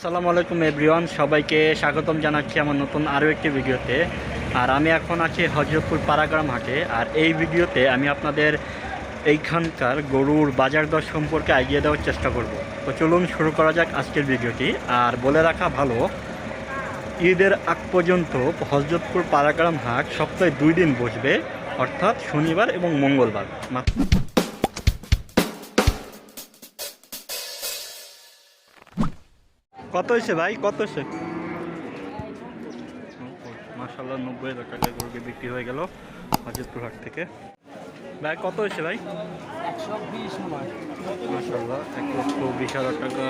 আসসালামু আলাইকুম এভরিওয়ান, সবাইকে স্বাগতম জানাচ্ছি আমার নতুন আরও একটি ভিডিওতে। আর আমি এখন আছি হজরতপুর পাড়াগ্রাম হাটে, আর এই ভিডিওতে আমি আপনাদের এইখানকার গরুর বাজার দর সম্পর্কে এগিয়ে দেওয়ার চেষ্টা করব। তো চলুন শুরু করা যাক আজকের ভিডিওটি, আর বলে রাখা ভালো, ঈদের আগ পর্যন্ত হজরতপুর পাড়াগ্রাম হাট সপ্তাহে দুই দিন বসবে, অর্থাৎ শনিবার এবং মঙ্গলবার। কত হয়েছে ভাই? কত হয়েছে? মাসাল্লাহ নব্বই হাজার টাকা গরুকে বিক্রি হয়ে গেল হজরতপুর হাট থেকে। ভাই কত হয়েছে ভাই? মাসাল্লাহ এক লক্ষ বিশ হাজার টাকা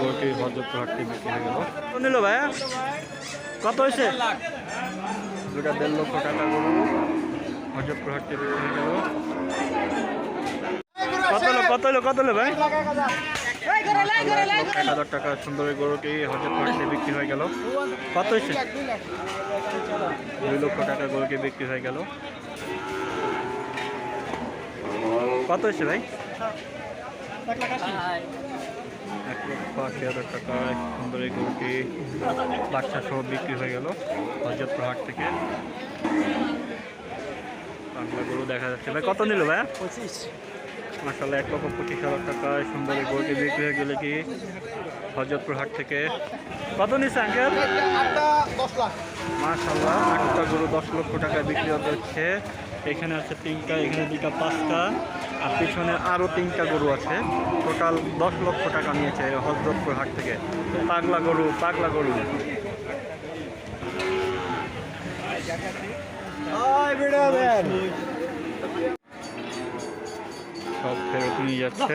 গরুটি হজরতপুর হাট থেকে বিক্রি হয়ে গেল। নিল ভাইয়া কত হয়েছে? দুটা দেড় লক্ষ টাকা গরু হজরতপুর হাট থেকে বিক্রি হয়ে গেল। কত হলো কত হলো কত হলো ভাই? এক হাজার টাকা সুন্দর গরুটি হজরতপুর হাট বিক্রি হয়ে গেল। কত হয়েছে? দুই লক্ষ টাকা গরুকে বিক্রি হয়ে গেল। কত হয়েছে ভাই? এক লক্ষ আশি হাজার টাকায় সুন্দর এই গরুটি বাচ্চা সহ বিক্রি হয়ে গেল হজরতপুর হাট থেকে। বাংলা গরু দেখা যাচ্ছে। ভাই, কত নিল ভাই? পঁচিশ। মাসাল্লাহ এক লক্ষ পঁচিশ হাজার টাকায় সুন্দর গরুটি বিক্রি হয়ে গেলে কি হজরতপুর হাট থেকে। কত নিচ্ছে আঙ্কেল? মাশাল্লাহ আটটা গরু দশ লক্ষ টাকায় বিক্রি হচ্ছে। এখানে আছে তিনটা, এখানে দুইটা, পাঁচটা, আর পিছনে আরও তিনটা গরু আছে। টোটাল দশ লক্ষ টাকা নিয়েছে হজরতপুর হাট থেকে। পাগলা গরু পাগলা গরু ফেরত নিয়ে যাচ্ছে।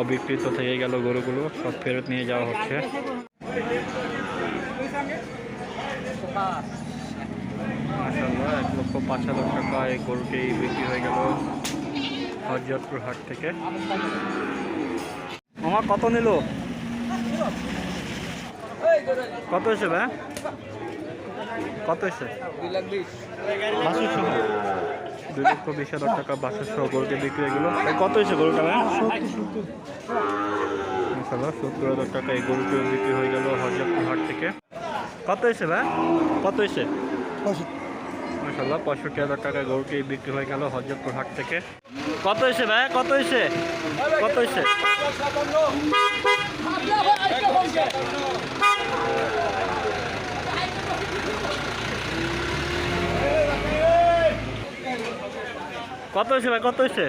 অবিকৃত থেকে গেল গরুগুলো, সব ফেরত নিয়ে যাওয়া হচ্ছে। এক লক্ষ পাঁচ হাজার টাকা এই গরুটি বিক্রি হয়ে গেল হজরতপুর হাট থেকে। আমার কত নিল? কত ভাই? কত হয়েছে? দুই লক্ষ বিশ হাজার টাকা বাসুর সহ গরুটি বিক্রি হয়ে গেল। কত হয়েছে গরুটা মাসাল্লাহ সত্তর হাজার টাকা এই গরুটি বিক্রি হয়ে গেল হজরতপুর হাট থেকে। কত হয়েছে ভাই? কত হয়েছে? মাসাল্লাহ পঁয়ষট্টি হাজার টাকায় গরুটি বিক্রি হয়ে গেল হজরতপুর হাট থেকে। কত হয়েছে ভাই? কত হয়েছে? কত হয়েছে? কত হয়েছে ভাই? কত হয়েছে?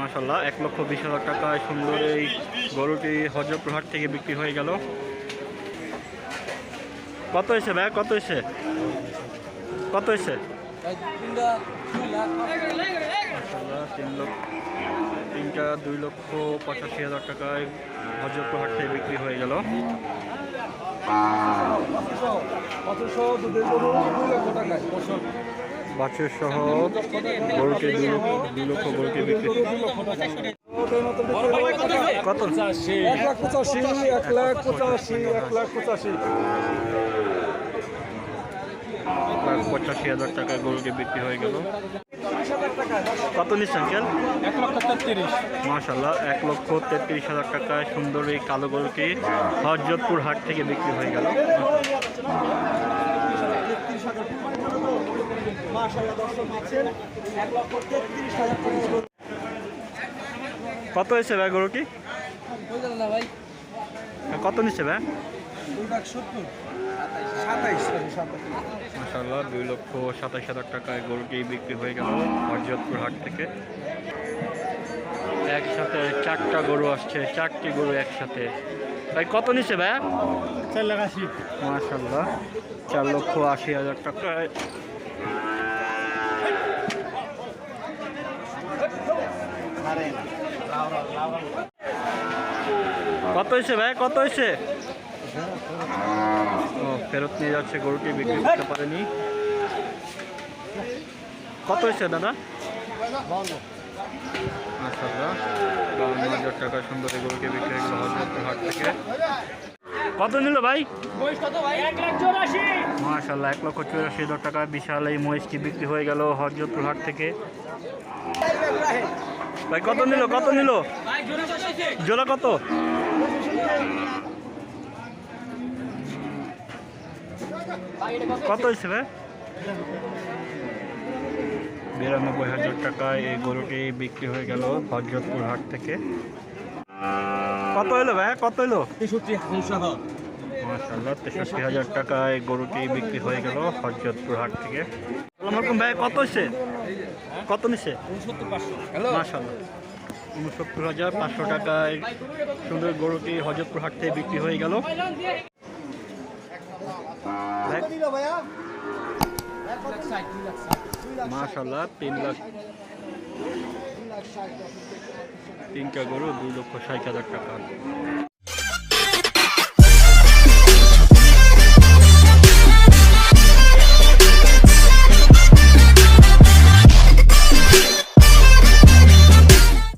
মাসাল্লাহ এক লক্ষ বিশ হাজার টাকায় সুন্দর এই গরুটি হজরতপুর হাট থেকে বিক্রি হয়ে গেল। কত হয়েছে ভাই? কত হয়েছে? কত হয়েছে? তিন লক্ষ তিনটা দুই লক্ষ পঁচাশি হাজার টাকায় হজরতপুর হাট থেকে বিক্রি হয়ে গেল। পঁচিশশো দুধের গরু দুই লক্ষ টাকায়। বাছুর সহ গরুটি দুই লক্ষ- গরুটি বিক্রি কত এক লাখ পঁচাশি এক লাখ পঁচাশি এক লাখ পঁচাশি পঁচাশি হাজার টাকায় গরুটি বিক্রি হয়ে গেল। কত নিচ্ছে আঙ্কেল এক লক্ষ তেত্রিশ এক লক্ষ তেত্রিশ হাজার টাকায় সুন্দর এই কালো গরুটি হজরতপুর হাট থেকে বিক্রি হয়ে গেল। মাশাল্লাহ দর্শক আছেন। এক লক্ষ তেত্রিশ হাজার কত হয়েছে ভাই না ভাই। কত নিচ্ছে ভাই? সাতাইশ। সাতাইশ দুই লক্ষ সাতাশ হাজার টাকায় গরুটি বিক্রি হয়ে গেল হরজতপুর হাট থেকে? একসাথে চারটা গরু আসছে চারটি গরু একসাথে। ভাই কত নিচ্ছে ভাই? চার লাখ আশি। মাশাল্লাহ চার লক্ষ আশি হাজার টাকায় কত হয়েছে ভাই? কত হয়েছে? ও, ফেরত নিয়ে যাচ্ছে গরুটি বিক্রি করতে পারেনি। কত হয়েছে দাদা? হাজার টাকা বিক্রি থেকে। কত নিল ভাই? মাশাল্লাহ এক লক্ষ চুরাশি হাজার টাকা। বিশাল এই মহিষটি বিক্রি হয়ে গেল হজরতপুর হাট থেকে। ভাই কত নিল কত নিল? জোলা কত? কত হয়েছে ভাই? বিরানব্বই হাজার টাকায় এই গরুটি বিক্রি হয়ে গেল হজরতপুর হাট থেকে। কত হলো ভাই? কত হলো? তেষট্টি হাজার টাকায় গরুটি বিক্রি হয়ে গেল হজরতপুর হাট থেকে। আলাইকুম ভাই কত হয়েছে? কত নিচ্ছে হ্যালো? মাসাল্লাহ উনসত্তর হাজার পাঁচশো টাকায় সুন্দর গরুটি হজরতপুর হাট থেকে বিক্রি হয়ে গেল। মাশাল্লাহ তিন লাখ তিনটা গরু দুই লক্ষ ষাট হাজার টাকা।